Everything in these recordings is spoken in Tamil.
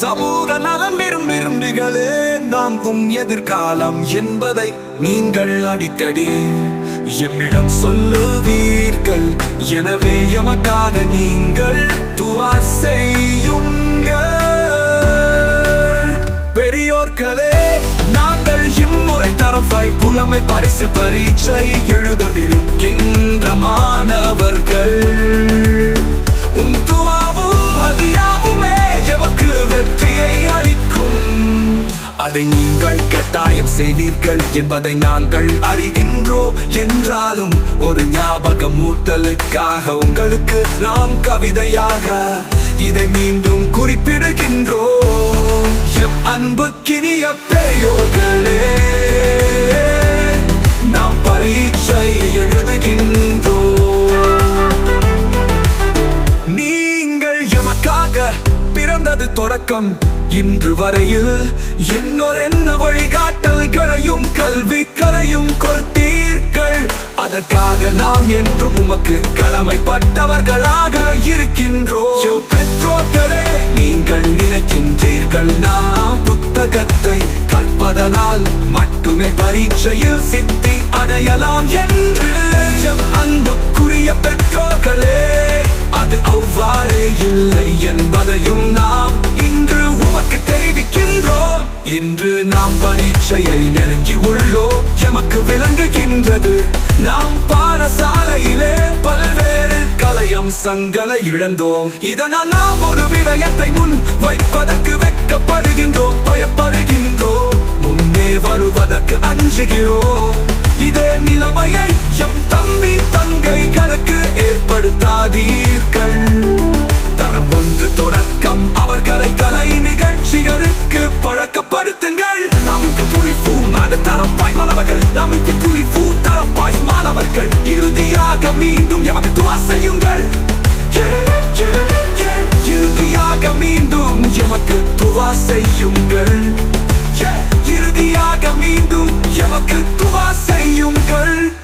சமூக நலம் விரும்பிகளே நாமும் எதிர்காலம் என்பதை நீங்கள் அடிக்கடி என்னிடம் சொல்லுவீர்கள் எனவே எமக்காக நீங்கள் துவா செய்யுங்கள். பெரியோர்களே நாங்கள் இம்முறை தரப்பாய் புலமை பரிசு பரீட்சை எழுதவிருக்கின்றமான அதை நீங்கள் கட்டாயம் செய்தீர்கள் என்பதை நாங்கள் அறிகின்றோம். என்றாலும் ஒரு ஞாபக மூட்டலுக்காக உங்களுக்கு நாம் கவிதையாக இதை மீண்டும் குறிப்பிடுகின்றோம். எம் அன்புக்கினிய பெரியோர்களே தொடக்கம் இன்று வரையில் இன்னொரு என்ன வழிகாட்டல்களையும் கல்விக்களையும் கொடுத்தீர்கள். அதற்காக நாம் என்றும் உமக்கு கடமைப்பட்டவர்களாக இருக்கின்றோம். பெற்றோர்களே நீங்கள் நினைக்கின்றீர்கள் நாம் புத்தகத்தை கற்பதனால் மட்டுமே பரீட்சையில் சித்தி அடையலாம் என்று. அன்புக்குரிய பெற்றோர்கள் நாம் பரீட்சையை நெருங்கி உள்ளோ எமக்கு விளங்குகின்றது நாம் பாடசாலையிலே பல்வேறு கலையம் சங்களை இழந்தோம். இதனால் நாம் ஒரு விடயத்தை முன் வைப்பதற்கு வெட்கப்படுகின்றோம் பயப்படுகின்றோம். முன்னே வருவதற்கு அஞ்சுகிறோம். இதே நிலைமையை எம் தம்பி தங்கைகளுக்கு ஏற்படுத்தாதீ மாணவர்கள் நமக்கு துணிப்பு பாய் மாணவர்கள். இறுதியாக மீண்டும் எமக்கு துவாசையுங்கள் இறுதியாக மீண்டும் எமக்கு துவா செய்யுங்கள். இறுதியாக மீண்டும் எமக்கு துவா செய்யுங்கள்.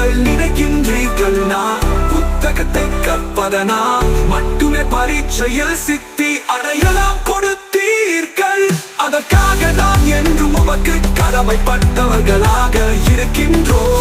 நீங்கள் நினைக்கின்றீர்கள் நான். புத்தகத்தை கற்பதனா? மட்டுமே பரீட்சையில் சித்தி அடையலாம் கொடுத்தீர்கள். அதற்காக தான் என்றும் உமக்கு கடமைப்பட்டவர்களாக இருக்கின்றோம்.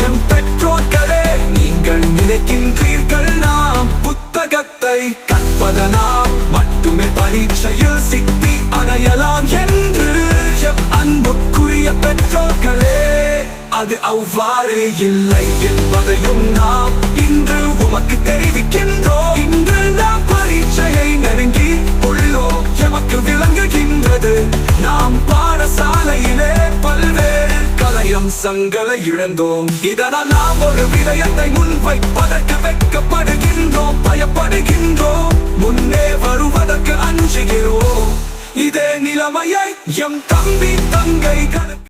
அது அவ்வாறு இல்லை என்பதையும் நாம் இன்று உமக்கு தெரிவிக்கின்றோம். இன்று நாம் பரீட்சையை நெருங்கி உள்ளோ எமக்கு விளங்குகின்றது நாம் பாடசாலையிலே பல்வேறு கலையம் சங்களை இழந்தோம். இதனால் நாம் ஒரு விடயத்தை முன்வைப்பதற்கு வெட்கப்படுகின்றோம் பயப்படுகின்றோம். முன்னே வருவதற்கு அஞ்சுகிறோம். இதே நிலைமையை எம் தம்பி தங்கைகளுக்கு